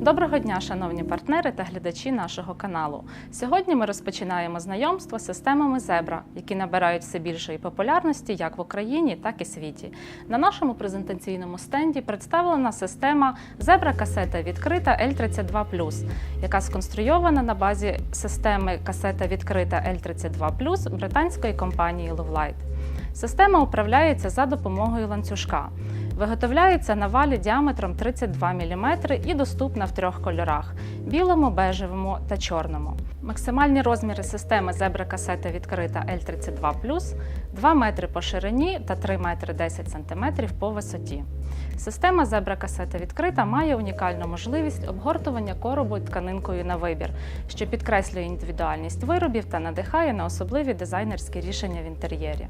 Доброго дня, шановні партнери та глядачі нашого каналу. Сьогодні ми розпочинаємо знайомство з системами Зебра, які набирають все більшої популярності як в Україні, так і світі. На нашому презентаційному стенді представлена система Зебра касета відкрита L32 яка сконструйована на базі системи касета відкрита L32 британської компанії Lovelight. Система управляється за допомогою ланцюжка. Виготовляється на валі діаметром 32 мм і доступна в трьох кольорах білому, бежевому та чорному. Максимальні розміри системи зебра касета відкрита L32 2 метри по ширині та 3 метри 10 см по висоті. Система зебра касета відкрита має унікальну можливість обгортування коробу тканинкою на вибір, що підкреслює індивідуальність виробів та надихає на особливі дизайнерські рішення в інтер'єрі.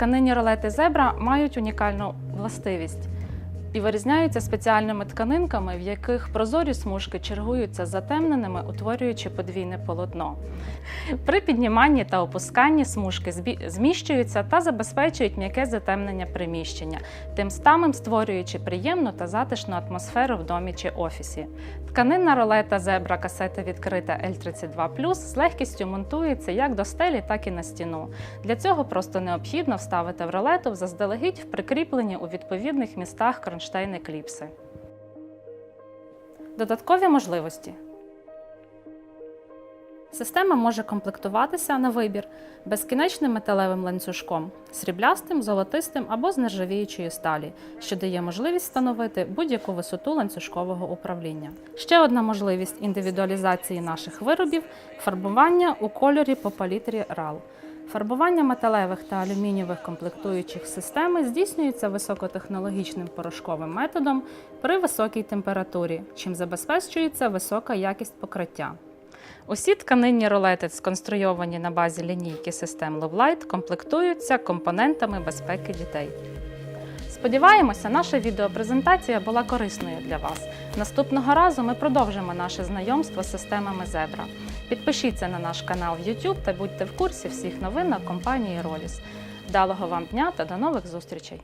Тканинні ролети зебра мають унікальну властивість і вирізняються спеціальними тканинками, в яких прозорі смужки чергуються затемненими, утворюючи подвійне полотно. При підніманні та опусканні смужки зміщуються та забезпечують м'яке затемнення приміщення, тим самим створюючи приємну та затишну атмосферу в домі чи офісі. Тканинна ролета зебра касета відкрита L32 з легкістю монтується як до стелі, так і на стіну. Для цього просто необхідно вставити в ролету заздалегідь в прикріплені у відповідних містах кронштейни кліпси. Додаткові можливості. Система може комплектуватися на вибір безкінечним металевим ланцюжком, сріблястим, золотистим або з нержавіючої сталі, що дає можливість встановити будь-яку висоту ланцюжкового управління. Ще одна можливість індивідуалізації наших виробів фарбування у кольорі по палітрі RAL. Фарбування металевих та алюмінієвих комплектуючих системи здійснюється високотехнологічним порошковим методом при високій температурі, чим забезпечується висока якість покриття. Усі тканинні ролети, сконструйовані на базі лінійки систем Lovelight, комплектуються компонентами безпеки дітей. Сподіваємося, наша відеопрезентація була корисною для вас. Наступного разу ми продовжимо наше знайомство з системами Зебра. Підпишіться на наш канал в YouTube та будьте в курсі всіх новин компанії Роліс. Вдалого вам дня та до нових зустрічей!